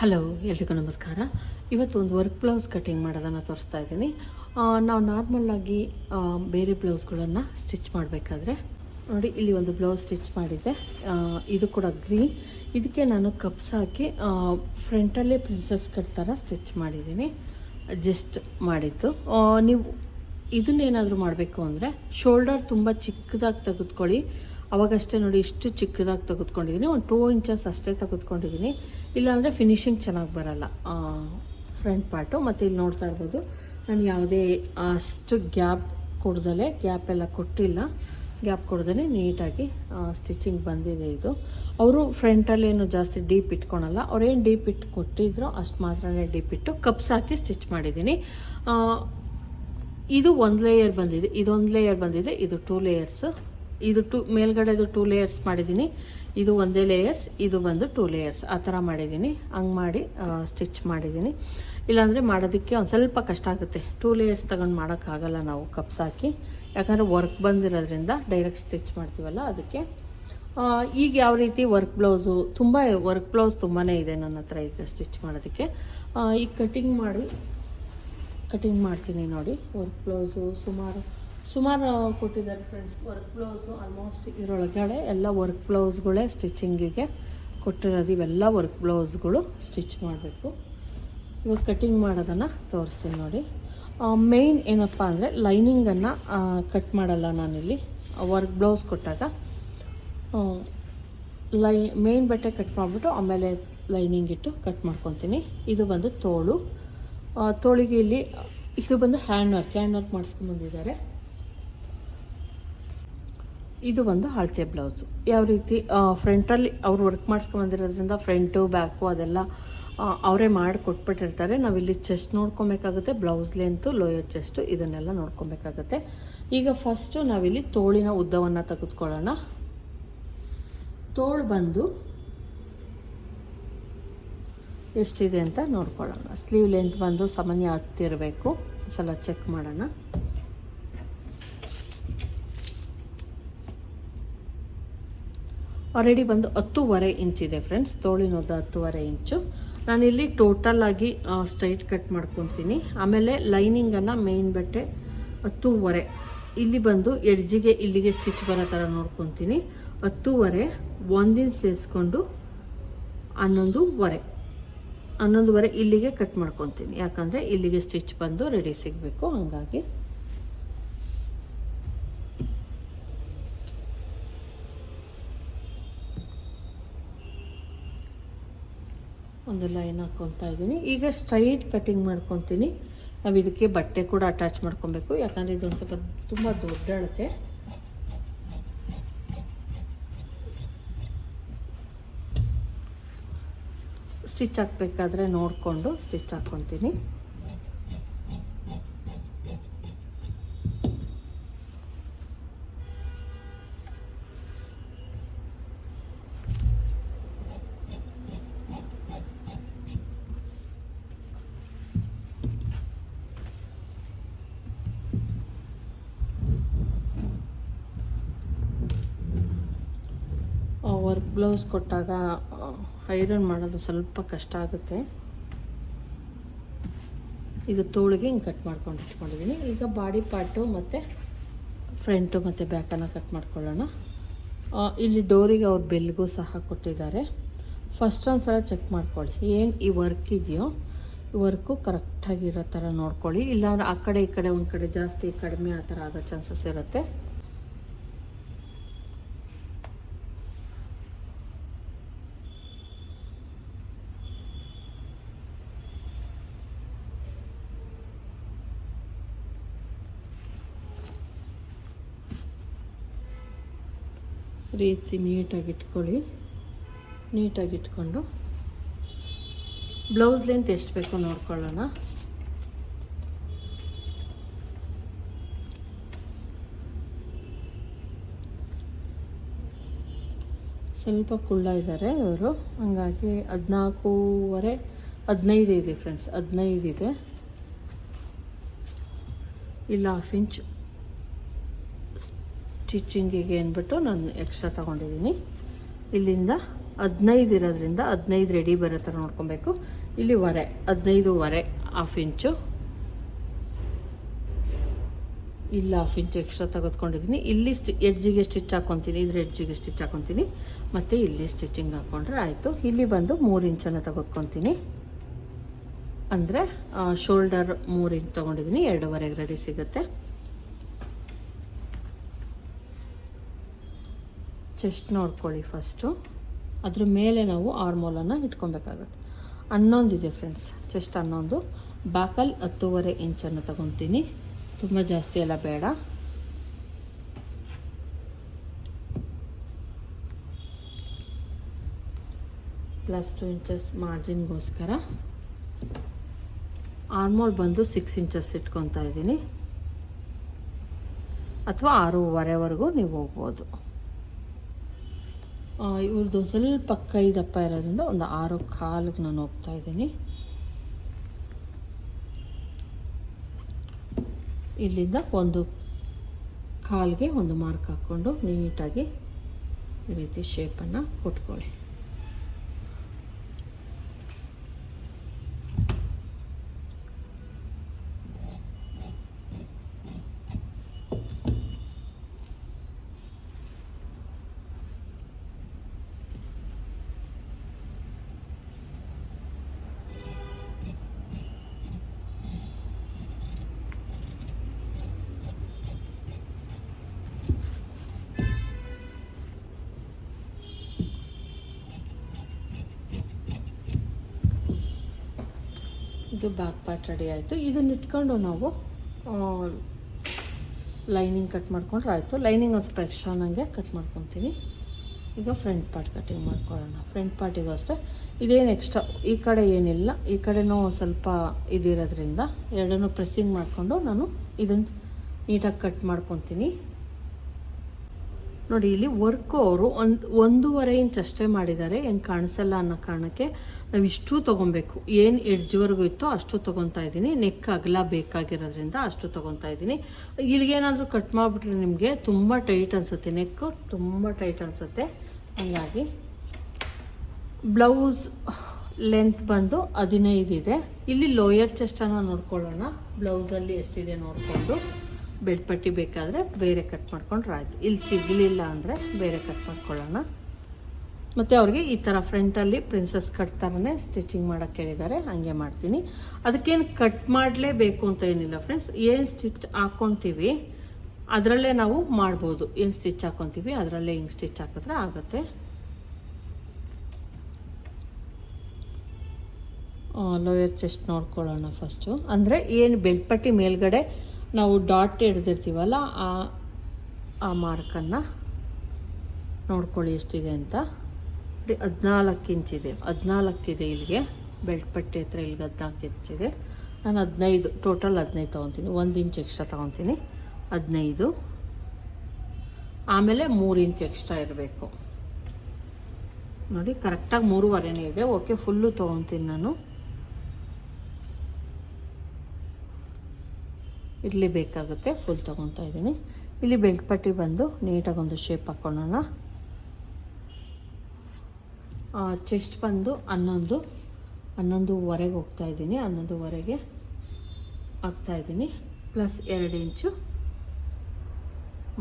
Hello ಎಲ್ರಿಗೂ ನಮಸ್ಕಾರ. ಇವತ್ತು ಒಂದು ವರ್ಕ್ ಬ್ಲೌಸ್ ಕಟಿಂಗ್ ಮಾಡೋದನ್ನು ತೋರಿಸ್ತಾ ಇದ್ದೀನಿ. ನಾವು ನಾರ್ಮಲ್ಲಾಗಿ ಬೇರೆ ಬ್ಲೌಸ್ಗಳನ್ನು ಸ್ಟಿಚ್ ಮಾಡಬೇಕಾದ್ರೆ, ನೋಡಿ ಇಲ್ಲಿ ಒಂದು ಬ್ಲೌಸ್ ಸ್ಟಿಚ್ ಮಾಡಿದ್ದೆ. ಇದು ಕೂಡ ಗ್ರೀನ್ ಇದಕ್ಕೆ ನಾನು ಕಪ್ಸ್ ಹಾಕಿ ಫ್ರಂಟಲ್ಲೇ ಪ್ರಿನ್ಸಸ್ ಕಟ್ ಥರ ಸ್ಟಿಚ್ ಮಾಡಿದ್ದೀನಿ. ಅಡ್ಜಸ್ಟ್ ಮಾಡಿದ್ದು. ನೀವು ಇದನ್ನೇನಾದರೂ ಮಾಡಬೇಕು ಅಂದರೆ ಶೋಲ್ಡರ್ ತುಂಬ ಚಿಕ್ಕದಾಗಿ ತೆಗೆದುಕೊಳ್ಳಿ. ಅವಾಗಷ್ಟೇ ನೋಡಿ ಇಷ್ಟು ಚಿಕ್ಕದಾಗಿ ತೆಗೆದುಕೊಂಡಿದ್ದೀನಿ. ಒಂದು ಟೂ ಇಂಚಸ್ ಅಷ್ಟೇ ತೆಗೆದುಕೊಂಡಿದ್ದೀನಿ. ಇಲ್ಲಾಂದರೆ ಫಿನಿಶಿಂಗ್ ಚೆನ್ನಾಗಿ ಬರಲ್ಲ. ಫ್ರಂಟ್ ಪಾರ್ಟು ಮತ್ತು ಇಲ್ಲಿ ನೋಡ್ತಾ ಇರ್ಬೋದು, ನಾನು ಯಾವುದೇ, ಅಷ್ಟು ಗ್ಯಾಪ್ ಕೊಡ್ದಲೆ ಗ್ಯಾಪ್ ಎಲ್ಲ ಕೊಟ್ಟಿಲ್ಲ. ಗ್ಯಾಪ್ ಕೊಡ್ದೇ ನೀಟಾಗಿ ಸ್ಟಿಚಿಂಗ್ ಬಂದಿದೆ ಇದು. ಅವರು ಫ್ರಂಟಲ್ಲೇನು ಜಾಸ್ತಿ ಡೀಪ್ ಇಟ್ಕೊಳಲ್ಲ. ಅವ್ರೇನು ಡೀಪ್ ಇಟ್ಟು ಕೊಟ್ಟಿದ್ರೋ ಅಷ್ಟು ಮಾತ್ರನೇ ಡೀಪ್ ಇಟ್ಟು ಕಪ್ಸ್ ಹಾಕಿ ಸ್ಟಿಚ್ ಮಾಡಿದ್ದೀನಿ. ಇದು ಒಂದು ಲೇಯರ್ ಬಂದಿದೆ. ಇದೊಂದು ಲೇಯರ್ ಬಂದಿದೆ. ಇದು ಟೂ ಲೇಯರ್ಸ್ ಇದು ಟೂ ಮೇಲ್ಗಡೆದು ಟೂ ಲೇಯರ್ಸ್ ಮಾಡಿದ್ದೀನಿ. ಇದು ಒಂದೇ ಲೇಯರ್ಸ್ ಇದು ಬಂದು ಟೂ ಲೇಯರ್ಸ್ ಆ ಥರ ಮಾಡಿದ್ದೀನಿ. ಹಂಗೆ ಮಾಡಿ ಸ್ಟಿಚ್ ಮಾಡಿದ್ದೀನಿ. ಇಲ್ಲಾಂದರೆ ಮಾಡೋದಕ್ಕೆ ಒಂದು ಸ್ವಲ್ಪ ಕಷ್ಟ ಆಗುತ್ತೆ. ಟೂ ಲೇಯರ್ಸ್ ತಗೊಂಡು ಮಾಡೋಕ್ಕಾಗಲ್ಲ ನಾವು ಕಪ್ಸ್ ಹಾಕಿ. ಯಾಕಂದರೆ ವರ್ಕ್ ಬಂದಿರೋದ್ರಿಂದ ಡೈರೆಕ್ಟ್ ಸ್ಟಿಚ್ ಮಾಡ್ತೀವಲ್ಲ ಅದಕ್ಕೆ. ಈಗ ಯಾವ ರೀತಿ ವರ್ಕ್ ಬ್ಲೌಸು ತುಂಬ ವರ್ಕ್ ಬ್ಲೌಸ್ ತುಂಬಾ ಇದೆ ನನ್ನ ಹತ್ರ ಈಗ ಸ್ಟಿಚ್ ಮಾಡೋದಕ್ಕೆ. ಈಗ ಕಟಿಂಗ್ ಮಾಡಿ ಕಟಿಂಗ್ ಮಾಡ್ತೀನಿ ನೋಡಿ. ವರ್ಕ್ ಬ್ಲೌಸು ಸುಮಾರು ಸುಮಾರು ಕೊಟ್ಟಿದ್ದಾರೆ ಫ್ರೆಂಡ್ಸ್ ವರ್ಕ್ ಬ್ಲೌಸು ಆಲ್ಮೋಸ್ಟ್ ಇದರೊಳಗಡೆ ಎಲ್ಲ ವರ್ಕ್ ಬ್ಲೌಸ್ಗಳೇ ಸ್ಟಿಚಿಂಗಿಗೆ ಕೊಟ್ಟಿರೋದು. ಇವೆಲ್ಲ ವರ್ಕ್ ಬ್ಲೌಸ್ಗಳು ಸ್ಟಿಚ್ ಮಾಡಬೇಕು. ಇವಾಗ ಕಟಿಂಗ್ ಮಾಡೋದನ್ನು ತೋರಿಸ್ತೀನಿ ನೋಡಿ. ಮೇಯ್ನ್ ಏನಪ್ಪ ಅಂದರೆ ಲೈನಿಂಗನ್ನು ಕಟ್ ಮಾಡಲ್ಲ ನಾನಿಲ್ಲಿ. ವರ್ಕ್ ಬ್ಲೌಸ್ ಕೊಟ್ಟಾಗ ಲೈ ಮೇಯ್ನ್ ಬಟ್ಟೆ ಕಟ್ ಮಾಡಿಬಿಟ್ಟು ಆಮೇಲೆ ಲೈನಿಂಗ್ ಇಟ್ಟು ಕಟ್ ಮಾಡ್ಕೊತೀನಿ. ಇದು ಬಂದು ತೋಳು. ತೋಳಿಗೆ ಇಲ್ಲಿ, ಇದು ಬಂದು ಹ್ಯಾಂಡ್ ವರ್ಕ್ ಹ್ಯಾಂಡ್ ವರ್ಕ್ ಮಾಡಿಸ್ಕೊಂಡ್ಬಂದಿದ್ದಾರೆ ಇದು ಒಂದು ಅಳತೆ ಬ್ಲೌಸು ಯಾವ ರೀತಿ ಫ್ರಂಟಲ್ಲಿ ಅವ್ರು ವರ್ಕ್ ಮಾಡಿಸ್ಕೊಂಬಂದಿರೋದ್ರಿಂದ ಫ್ರಂಟು ಬ್ಯಾಕು ಅದೆಲ್ಲ ಅವರೇ ಮಾಡಿ ಕೊಟ್ಬಿಟ್ಟಿರ್ತಾರೆ. ನಾವಿಲ್ಲಿ ಚೆಸ್ಟ್ ನೋಡ್ಕೊಬೇಕಾಗುತ್ತೆ ಬ್ಲೌಸ್ ಲೆಂತು ಲೋಯರ್ ಚೆಸ್ಟು ಇದನ್ನೆಲ್ಲ ನೋಡ್ಕೊಬೇಕಾಗುತ್ತೆ. ಈಗ ಫಸ್ಟು ನಾವಿಲ್ಲಿ ತೋಳಿನ ಉದ್ದವನ್ನು ತೆಗೆದುಕೊಳ್ಳೋಣ. ತೋಳು ಬಂದು ಎಷ್ಟಿದೆ ಅಂತ ನೋಡ್ಕೊಳ್ಳೋಣ. ಸ್ಲೀವ್ ಲೆಂತ್ ಬಂದು ಸಾಮಾನ್ಯ ಹತ್ತಿರಬೇಕು. ಸಲ ಚೆಕ್ ಮಾಡೋಣ. ಆಲ್ರೆಡಿ ಬಂದು ಹತ್ತೂವರೆ ಇಂಚಿದೆ ಫ್ರೆಂಡ್ಸ್ ತೋಳಿನೋದ ಹತ್ತೂವರೆ ಇಂಚು ನಾನಿಲ್ಲಿ ಟೋಟಲ್ ಆಗಿ ಸ್ಟ್ರೈಟ್ ಕಟ್ ಮಾಡ್ಕೊತೀನಿ. ಆಮೇಲೆ ಲೈನಿಂಗನ್ನು ಮೇನ್ ಬಟ್ಟೆ ಹತ್ತೂವರೆ. ಇಲ್ಲಿ ಬಂದು ಎಡ್ಜಿಗೆ, ಇಲ್ಲಿಗೆ ಸ್ಟಿಚ್ ಬರೋ ಥರ ನೋಡ್ಕೊತೀನಿ. ಹತ್ತೂವರೆ ಒಂದಿನ ಸೇರಿಸ್ಕೊಂಡು ಹನ್ನೊಂದುವರೆ. ಹನ್ನೊಂದುವರೆ ಇಲ್ಲಿಗೆ ಕಟ್ ಮಾಡ್ಕೊತೀನಿ. ಯಾಕಂದರೆ ಇಲ್ಲಿಗೆ ಸ್ಟಿಚ್ ಬಂದು ರೆಡಿ ಸಿಗಬೇಕು. ಹಂಗಾಗಿ ಒಂದು ಲೈನ್ ಹಾಕ್ಕೊತಾ ಇದ್ದೀನಿ ಈಗ ಸ್ಟ್ರೈಟ್ ಕಟ್ಟಿಂಗ್ ಮಾಡ್ಕೊತೀನಿ. ನಾವು ಇದಕ್ಕೆ ಬಟ್ಟೆ ಕೂಡ ಅಟ್ಯಾಚ್ ಮಾಡ್ಕೊಬೇಕು. ಯಾಕಂದರೆ ಇದೊಂದು ಸ್ವಲ್ಪ ತುಂಬ ದೊಡ್ಡ ಅಳತೆ. ಸ್ಟಿಚ್ ಹಾಕ್ಬೇಕಾದ್ರೆ ನೋಡಿಕೊಂಡು ಸ್ಟಿಚ್ ಹಾಕ್ಕೊತೀನಿ ಬ್ಲೌಸ್ ಕೊಟ್ಟಾಗ ಐರನ್ ಮಾಡೋದು ಸ್ವಲ್ಪ ಕಷ್ಟ ಆಗುತ್ತೆ. ಇದು ತೋಳಿಗೆ ಹಿಂಗೆ ಕಟ್ ಮಾಡ್ಕೊಂಡು ಇಟ್ಕೊಂಡಿದ್ದೀನಿ. ಈಗ ಬಾಡಿ ಪಾರ್ಟು ಮತ್ತು ಫ್ರಂಟು ಮತ್ತು ಬ್ಯಾಕನ್ನು ಕಟ್ ಮಾಡ್ಕೊಳ್ಳೋಣ. ಇಲ್ಲಿ ಡೋರಿಗೆ ಅವ್ರ ಬೆಲ್ಗೂ ಸಹ ಕೊಟ್ಟಿದ್ದಾರೆ. ಫಸ್ಟ್ ಒಂದು ಸಲ ಚೆಕ್ ಮಾಡ್ಕೊಳ್ಳಿ. ಏನು ಈ ವರ್ಕ್ ಇದೆಯೋ, ಈ ವರ್ಕು ಕರೆಕ್ಟಾಗಿರೋ ಥರ ನೋಡ್ಕೊಳ್ಳಿ. ಇಲ್ಲಾಂದ್ರೆ ಆ ಕಡೆ ಈ ಕಡೆ, ಒಂದು ಕಡೆ ಜಾಸ್ತಿ ಕಡಿಮೆ ಆ ಥರ ಆಗೋ ಚಾನ್ಸಸ್ ಇರುತ್ತೆ. ರೀತಿ ನೀಟಾಗಿ ಇಟ್ಕೊಳ್ಳಿ. ನೀಟಾಗಿ ಇಟ್ಕೊಂಡು. ಬ್ಲೌಸ್ ಲೆಂತ್ ಎಷ್ಟು ಬೇಕೋ ನೋಡ್ಕೊಳ್ಳೋಣ. ಸ್ವಲ್ಪ ಕುಳ್ಳ ಇದ್ದಾರೆ ಇವರು. ಹಂಗಾಗಿ ಹದಿನಾಲ್ಕೂವರೆ, ಹದಿನೈದು ಇದೆ ಫ್ರೆಂಡ್ಸ್ ಹದಿನೈದು ಇದೆ. ಇಲ್ಲ ಹಾಫ್ ಇಂಚ್ ಸ್ಟಿಚಿಂಗಿಗೆ ಅಂದ್ಬಿಟ್ಟು ನಾನು ಎಕ್ಸ್ಟ್ರಾ ತೊಗೊಂಡಿದ್ದೀನಿ. ಇಲ್ಲಿಂದ ಹದಿನೈದು ಇರೋದ್ರಿಂದ ಹದಿನೈದು ರೆಡಿ ಬರೋ ಥರ ನೋಡ್ಕೊಬೇಕು. ಇಲ್ಲಿ ವರೆ ಹದಿನೈದುವರೆ ಹಾಫ್ ಇಂಚು ಇಲ್ಲಿ ಹಾಫ್ ಇಂಚ್ ಎಕ್ಸ್ಟ್ರಾ ತೆಗೆದುಕೊಂಡಿದ್ದೀನಿ. ಇಲ್ಲಿ ಸ್ಟಿ ಎಡ್ಜಿಗೆ ಸ್ಟಿಚ್ ಹಾಕೊತೀನಿ. ಇದ್ರ ಎಡ್ಜಿಗೆ ಸ್ಟಿಚ್ ಹಾಕೊತೀನಿ. ಮತ್ತು ಇಲ್ಲಿ ಸ್ಟಿಚಿಂಗ್ ಹಾಕ್ಕೊಂಡ್ರೆ ಆಯಿತು. ಇಲ್ಲಿ ಬಂದು ಮೂರು ಇಂಚನ್ನು ತೆಗೆದುಕೊತೀನಿ. ಅಂದರೆ ಶೋಲ್ಡರ್ ಮೂರು ಇಂಚ್ ತೊಗೊಂಡಿದ್ದೀನಿ. ಎರಡೂವರೆಗೆ ರೆಡಿ ಸಿಗುತ್ತೆ. ಚೆಸ್ಟ್ ನೋಡ್ಕೊಳ್ಳಿ ಫಸ್ಟು ಅದ್ರ ಮೇಲೆ ನಾವು ಆರ್ಮೋಲನ್ನು ಇಟ್ಕೊಬೇಕಾಗತ್ತೆ. ಹನ್ನೊಂದಿದೆ ಫ್ರೆಂಡ್ಸ್ ಚೆಸ್ಟ್ ಹನ್ನೊಂದು ಬ್ಯಾಕಲ್ಲಿ ಹತ್ತೂವರೆ ಇಂಚನ್ನು ತಗೊತೀನಿ. ತುಂಬ ಜಾಸ್ತಿ ಎಲ್ಲ ಬೇಡ. ಪ್ಲಸ್ ಟು ಇಂಚಸ್ ಮಾರ್ಜಿನ್ಗೋಸ್ಕರ ಆರ್ಮೋಲ್ ಬಂದು ಸಿಕ್ಸ್ ಇಂಚಸ್ ಇಟ್ಕೊತಾ ಇದ್ದೀನಿ. ಅಥವಾ ಆರೂವರೆವರೆಗೂ ನೀವು ಹೋಗ್ಬೋದು. ಇವ್ರದ್ದು ಸ್ವಲ್ಪ ಕೈ ದಪ್ಪ ಇರೋದ್ರಿಂದ ಒಂದು ಆರು ಕಾಲಿಗೆ ನಾನು ಹೋಗ್ತಾ ಇದ್ದೀನಿ. ಇಲ್ಲಿಂದ ಒಂದು ಕಾಲಿಗೆ ಒಂದು ಮಾರ್ಕ್ ಹಾಕ್ಕೊಂಡು ನೀಟಾಗಿ ಈ ರೀತಿ ಶೇಪನ್ನು ಕೊಟ್ಕೊಳ್ಳಿ ಇದು ಬ್ಯಾಕ್ ಪಾರ್ಟ್ ರೆಡಿ ಆಯಿತು. ಇದನ್ನ ಇಟ್ಕೊಂಡು ನಾವು ಲೈನಿಂಗ್ ಕಟ್ ಮಾಡ್ಕೊಂಡ್ರೆ ಆಯಿತು. ಲೈನಿಂಗ್ ಒಂದು ಸ್ವಲ್ಪ ಎಕ್ಸ್ಟ್ರಾ ನನಗೆ ಕಟ್ ಮಾಡ್ಕೊತೀನಿ. ಈಗ ಫ್ರಂಟ್ ಪಾರ್ಟ್ ಕಟಿಂಗ್ ಮಾಡ್ಕೊಳ್ಳೋಣ. ಫ್ರಂಟ್ ಪಾರ್ಟಿಗೂ ಅಷ್ಟೇ. ಇದೇನು ಎಕ್ಸ್ಟ್ರಾ ಈ ಕಡೆ ಏನಿಲ್ಲ. ಈ ಕಡೆನೂ ಸ್ವಲ್ಪ ಇದಿರೋದ್ರಿಂದ ಎರಡನ್ನೂ ಪ್ರೆಸ್ಸಿಂಗ್ ಮಾಡಿಕೊಂಡು ನಾನು ಇದನ್ನು ನೀಟಾಗಿ ಕಟ್ ಮಾಡ್ಕೊತೀನಿ. ನೋಡಿ, ಇಲ್ಲಿ ವರ್ಕು ಅವರು ಒಂದು, ಒಂದೂವರೆ ಇಂಚ್ ಅಷ್ಟೇ ಮಾಡಿದ್ದಾರೆ. ಹೆಂಗೆ ಕಾಣಿಸಲ್ಲ ಅನ್ನೋ ಕಾರಣಕ್ಕೆ ನಾವು ಇಷ್ಟು ತೊಗೊಬೇಕು. ಏನು ಎಡ್ಜ್ವರೆಗೂ ಇತ್ತೋ ಅಷ್ಟು ತೊಗೊತಾ ಇದ್ದೀನಿ. ನೆಕ್ ಅಗಲ ಬೇಕಾಗಿರೋದ್ರಿಂದ ಅಷ್ಟು ತೊಗೊತಾ ಇದ್ದೀನಿ. ಇಲ್ಲಿಗೇನಾದರೂ ಕಟ್ ಮಾಡಿಬಿಟ್ರೆ ನಿಮಗೆ ತುಂಬ ಟೈಟ್ ಅನಿಸುತ್ತೆ. ನೆಕ್ಕು ತುಂಬ ಟೈಟ್ ಅನಿಸುತ್ತೆ. ಹಂಗಾಗಿ ಬ್ಲೌಸ್ ಲೆಂತ್ ಬಂದು ಹದಿನೈದು ಇದೆ. ಇಲ್ಲಿ ಲೋಯರ್ ಚೆಸ್ಟನ್ನು ನೋಡ್ಕೊಳ್ಳೋಣ. ಬ್ಲೌಸಲ್ಲಿ ಎಷ್ಟಿದೆ ನೋಡಿಕೊಂಡು. ಬೆಡ್ ಪಟ್ಟಿ ಬೇಕಾದರೆ ಬೇರೆ ಕಟ್ ಮಾಡ್ಕೊಂಡ್ರೆ ಆಯಿತು. ಇಲ್ಲಿ ಸಿಗಲಿಲ್ಲ ಅಂದರೆ ಬೇರೆ ಕಟ್ ಮಾಡ್ಕೊಳ್ಳೋಣ. ಮತ್ತು ಅವ್ರಿಗೆ ಈ ಥರ ಫ್ರಂಟಲ್ಲಿ ಪ್ರಿನ್ಸಸ್ ಕಟ್ ಥರನೇ ಸ್ಟಿಚಿಂಗ್ ಮಾಡೋಕ್ಕೆ ಹೇಳಿದ್ದಾರೆ. ಹಾಗೆ ಮಾಡ್ತೀನಿ. ಅದಕ್ಕೇನು ಕಟ್ ಮಾಡಲೇಬೇಕು ಅಂತ ಏನಿಲ್ಲ ಫ್ರೆಂಡ್ಸ್ ಏನು ಸ್ಟಿಚ್ ಹಾಕ್ಕೊತೀವಿ ಅದರಲ್ಲೇ ನಾವು ಮಾಡ್ಬೋದು. ಏನು ಸ್ಟಿಚ್ ಹಾಕ್ಕೊತೀವಿ ಅದರಲ್ಲೇ ಹಿಂಗೆ ಸ್ಟಿಚ್ ಹಾಕಿದ್ರೆ ಆಗುತ್ತೆ. ಲೋಯರ್ ಚೆಸ್ಟ್ ನೋಡ್ಕೊಳ್ಳೋಣ ಫಸ್ಟು ಅಂದರೆ ಏನು ಬೆಲ್ಟ್ ಪಟ್ಟಿ ಮೇಲ್ಗಡೆ ನಾವು ಡಾಟ್ ಹಿಡ್ದಿರ್ತೀವಲ್ಲ, ಆ ಆ ಮಾರ್ಕನ್ನು ನೋಡ್ಕೊಳ್ಳಿ ಎಷ್ಟಿದೆ ಅಂತ. ಹದಿನಾಲ್ಕು ಇಂಚಿದೆ ಹದಿನಾಲ್ಕಿದೆ ಇಲ್ಲಿಗೆ. ಬೆಲ್ಟ್ ಪಟ್ಟಿ ಹತ್ರ ಇಲ್ಲಿಗೆ ಹದಿನಾಲ್ಕು ಇಂಚಿದೆ ನಾನು ಹದಿನೈದು ಟೋಟಲ್ ಹದಿನೈದು ತೊಗೊತೀನಿ. ಒಂದು ಇಂಚ್ ಎಕ್ಸ್ಟ್ರಾ ತೊಗೊತೀನಿ. ಹದಿನೈದು. ಆಮೇಲೆ ಮೂರು ಇಂಚ್ ಎಕ್ಸ್ಟ್ರಾ ಇರಬೇಕು. ನೋಡಿ ಕರೆಕ್ಟಾಗಿ ಮೂರುವರೆನೇ ಇದೆ. ಓಕೆ ಫುಲ್ಲು ತೊಗೊತೀನಿ ನಾನು. ಇಲ್ಲಿ ಬೇಕಾಗುತ್ತೆ ಫುಲ್ ತೊಗೊತಾ ಇದ್ದೀನಿ. ಇಲ್ಲಿ ಬೆಲ್ಟ್ ಪಟ್ಟಿ ಬಂದು ನೀಟಾಗಿ ಒಂದು ಶೇಪ್ ಹಾಕ್ಕೊಳ್ಳೋಣ ಚೆಸ್ಟ್ ಬಂದು ಹನ್ನೊಂದು, ಹನ್ನೊಂದುವರೆಗೆ ಹೋಗ್ತಾ ಇದ್ದೀನಿ, ಹನ್ನೊಂದುವರೆಗೆ ಹಾಕ್ತಾ ಇದ್ದೀನಿ. ಪ್ಲಸ್ ಎರಡು ಇಂಚು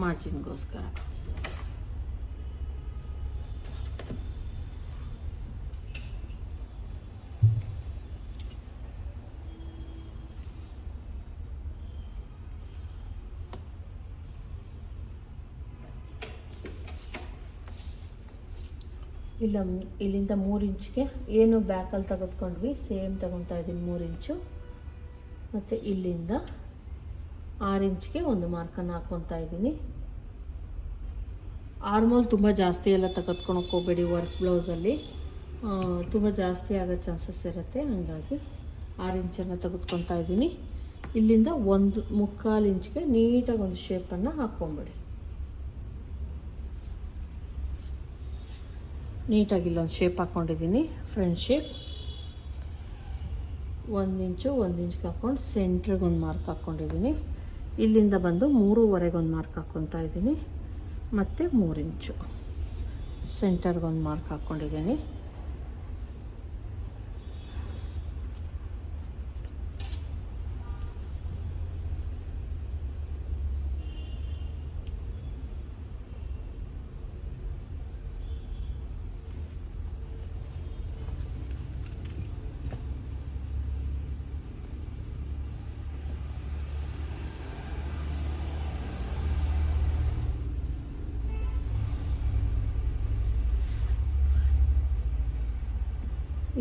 ಮಾರ್ಜಿನ್ಗೋಸ್ಕರ ಇಲ್ಲ, ಇಲ್ಲಿಂದ ಮೂರು ಇಂಚಿಗೆ ಏನು ಬ್ಯಾಕಲ್ಲಿ ತೆಗೆದುಕೊಂಡ್ವಿ ಸೇಮ್ ತಗೊತಾ ಇದ್ದೀನಿ ಮೂರು ಇಂಚು. ಮತ್ತು ಇಲ್ಲಿಂದ ಆರು ಇಂಚ್ಗೆ ಒಂದು ಮಾರ್ಕನ್ನು ಹಾಕ್ಕೊತಾ ಇದ್ದೀನಿ. ಆರ್ಮೋಲ್ ತುಂಬ ಜಾಸ್ತಿ ಎಲ್ಲ ತೆಗೆದುಕೊಳಕ್ಕೆ ಹೋಗಬೇಡಿ ವರ್ಕ್ ಬ್ಲೌಸಲ್ಲಿ ತುಂಬ ಜಾಸ್ತಿ ಆಗೋ ಚಾನ್ಸಸ್ ಇರುತ್ತೆ, ಹಾಗಾಗಿ ಆರು ಇಂಚನ್ನು ತೆಗೆದುಕೊತಾ ಇದ್ದೀನಿ. ಇಲ್ಲಿಂದ ಒಂದು ಮುಕ್ಕಾಲು ಇಂಚ್ಗೆ ನೀಟಾಗಿ ಒಂದು ಶೇಪನ್ನು ಹಾಕ್ಕೊಂಬಿಡಿ. ನೀಟಾಗಿ ಇಲ್ಲೊಂದು ಶೇಪ್ ಹಾಕ್ಕೊಂಡಿದ್ದೀನಿ ಫ್ರಂಟ್ ಶೇಪ್ ಒಂದು ಇಂಚು, ಒಂದು ಇಂಚ್ಗೆ ಹಾಕ್ಕೊಂಡು ಸೆಂಟ್ರಿಗೆ ಒಂದು ಮಾರ್ಕ್ ಹಾಕ್ಕೊಂಡಿದ್ದೀನಿ ಇಲ್ಲಿಂದ ಬಂದು ಮೂರುವರೆಗೆ ಒಂದು ಮಾರ್ಕ್ ಹಾಕ್ಕೊತಾ ಇದ್ದೀನಿ. ಮತ್ತು ಮೂರು ಇಂಚು. ಸೆಂಟರ್ಗೊಂದು ಮಾರ್ಕ್ ಹಾಕ್ಕೊಂಡಿದ್ದೀನಿ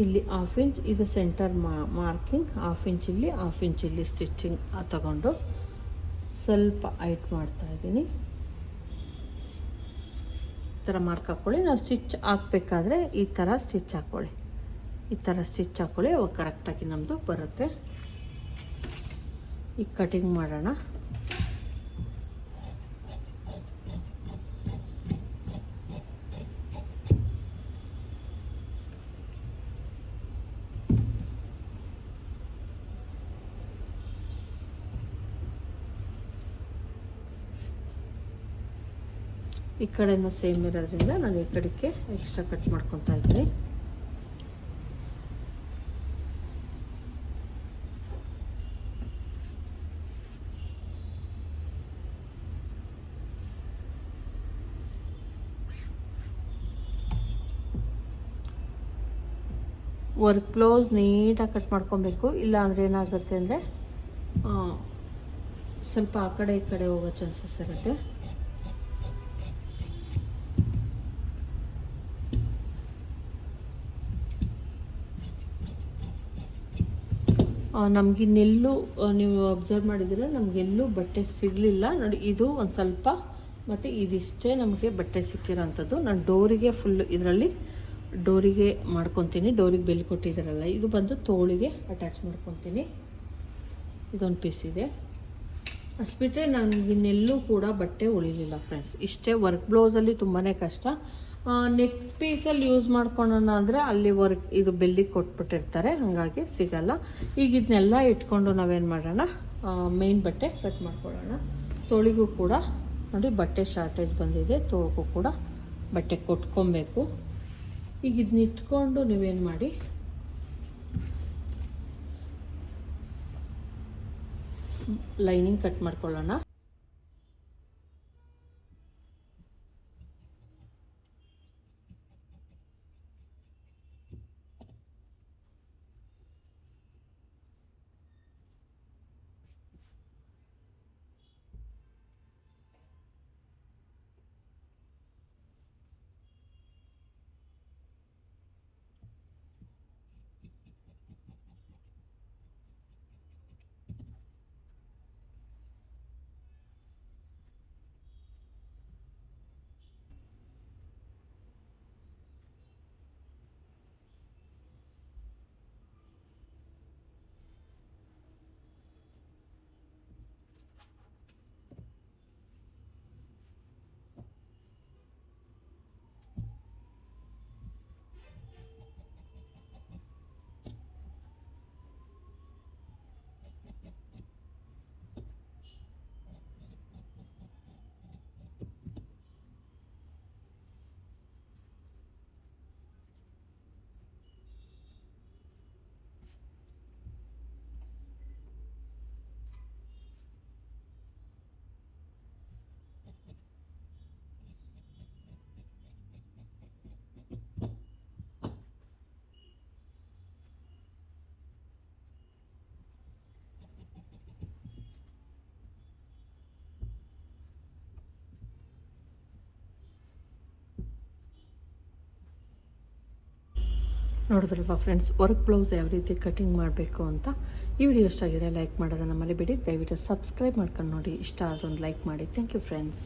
ಇಲ್ಲಿ ಹಾಫ್ ಇಂಚ್ ಇದು ಸೆಂಟರ್ ಮಾರ್ಕಿಂಗ್ ಹಾಫ್ ಇಂಚ್ ಇಲ್ಲಿ ಹಾಫ್ ಇಂಚ್ ಇಲ್ಲಿ ಸ್ಟಿಚಿಂಗ್ ತಗೊಂಡು ಸ್ವಲ್ಪ ಹೈಟ್ ಮಾಡ್ತಾ ಇದ್ದೀನಿ. ಈ ಥರ ಮಾರ್ಕ್ ಹಾಕ್ಕೊಳ್ಳಿ ನಾವು ಸ್ಟಿಚ್ ಹಾಕ್ಬೇಕಾದ್ರೆ ಈ ಥರ ಸ್ಟಿಚ್ ಹಾಕ್ಕೊಳ್ಳಿ ಈ ಥರ ಸ್ಟಿಚ್ ಹಾಕ್ಕೊಳ್ಳಿ ಅವಾಗ ಕರೆಕ್ಟಾಗಿ ನಮ್ಮದು ಬರುತ್ತೆ. ಈಗ ಕಟಿಂಗ್ ಮಾಡೋಣ. ಕಡೆನೂ ಸೇಮ್ ಇರೋದ್ರಿಂದ ನಾನು ಈ ಕಡೆಗೆ ಎಕ್ಸ್ಟ್ರಾ ಕಟ್ ಮಾಡ್ಕೊತಾ ಇದ್ದೀನಿ. ವರ್ಕ್ ಕ್ಲೋಸ್ ನೀಟಾಗಿ ಕಟ್ ಮಾಡ್ಕೊಬೇಕು. ಇಲ್ಲ ಅಂದರೆ ಏನಾಗುತ್ತೆ ಅಂದರೆ ಸ್ವಲ್ಪ ಆ ಕಡೆ ಈ ಕಡೆ ಹೋಗೋ ಚಾನ್ಸಸ್ ಇರುತ್ತೆ. ನಮಗಿನ್ನೆಲ್ಲೂ ನೀವು ಅಬ್ಸರ್ವ್ ಮಾಡಿದರೆ ನಮಗೆಲ್ಲೂ ಬಟ್ಟೆ ಸಿಗಲಿಲ್ಲ. ನೋಡಿ, ಇದು ಒಂದು ಸ್ವಲ್ಪ, ಮತ್ತು ಇದಿಷ್ಟೇ ನಮಗೆ ಬಟ್ಟೆ ಸಿಕ್ಕಿರೋಂಥದ್ದು. ನಾನು ಡೋರಿಗೆ ಫುಲ್ ಇದರಲ್ಲಿ ಡೋರಿಗೆ ಮಾಡ್ಕೊತೀನಿ. ಡೋರಿಗೆ ಬೆಲ್ ಕೊಟ್ಟಿದ್ದಾರಲ್ಲ, ಇದು ಬಂದು ತೋಳಿಗೆ ಅಟ್ಯಾಚ್ ಮಾಡ್ಕೊತೀನಿ. ಇದೊಂದು ಪೀಸ್ ಇದೆ. ಅಷ್ಟು ಬಿಟ್ಟರೆ ನನಗಿನ್ನೆಲ್ಲೂ ಕೂಡ ಬಟ್ಟೆ ಉಳಿಲಿಲ್ಲ ಫ್ರೆಂಡ್ಸ್ ಇಷ್ಟೇ ವರ್ಕ್ ಬ್ಲೌಸಲ್ಲಿ ತುಂಬಾ ಕಷ್ಟ. ನೆಕ್ ಪೀಸಲ್ಲಿ ಯೂಸ್ ಮಾಡ್ಕೊಳೋಣ ಅಂದರೆ ಅಲ್ಲಿ ವರ್ಕ್ ಇದು ಬೆಲ್ಲಿಗೆ ಕೊಟ್ಬಿಟ್ಟಿರ್ತಾರೆ, ಹಾಗಾಗಿ ಸಿಗಲ್ಲ. ಈಗ ಇದನ್ನೆಲ್ಲ ಇಟ್ಕೊಂಡು ನಾವೇನು ಮಾಡೋಣ? ಮೇನ್ ಬಟ್ಟೆ ಕಟ್ ಮಾಡ್ಕೊಳ್ಳೋಣ. ತೋಳಿಗೂ ಕೂಡ, ನೋಡಿ ಬಟ್ಟೆ ಶಾರ್ಟೇಜ್ ಬಂದಿದೆ, ತೋಳಿಗೂ ಕೂಡ ಬಟ್ಟೆ ಕೊಟ್ಕೊಬೇಕು. ಈಗ ಇದನ್ನ ಇಟ್ಕೊಂಡು ನೀವೇನು ಮಾಡಿ? ಲೈನಿಂಗ್ ಕಟ್ ಮಾಡ್ಕೊಳ್ಳೋಣ. ನೋಡಿದ್ರಲ್ವಾ ಫ್ರೆಂಡ್ಸ್ ವರ್ಕ್ ಬ್ಲೌಸ್ ಯಾವ ರೀತಿ ಕಟಿಂಗ್ ಮಾಡಬೇಕು ಅಂತ? ಈ ವಿಡಿಯೋ ಇಷ್ಟ ಆಗಿದೆ ಲೈಕ್ ಮಾಡೋದನ್ನು ಮರಿಬೇಡಿ. ದಯವಿಟ್ಟು ಸಬ್ಸ್ಕ್ರೈಬ್ ಮಾಡ್ಕೊಂಡು ನೋಡಿ. ಇಷ್ಟ ಆದ್ರೆ ಒಂದು ಲೈಕ್ ಮಾಡಿ. Thank you friends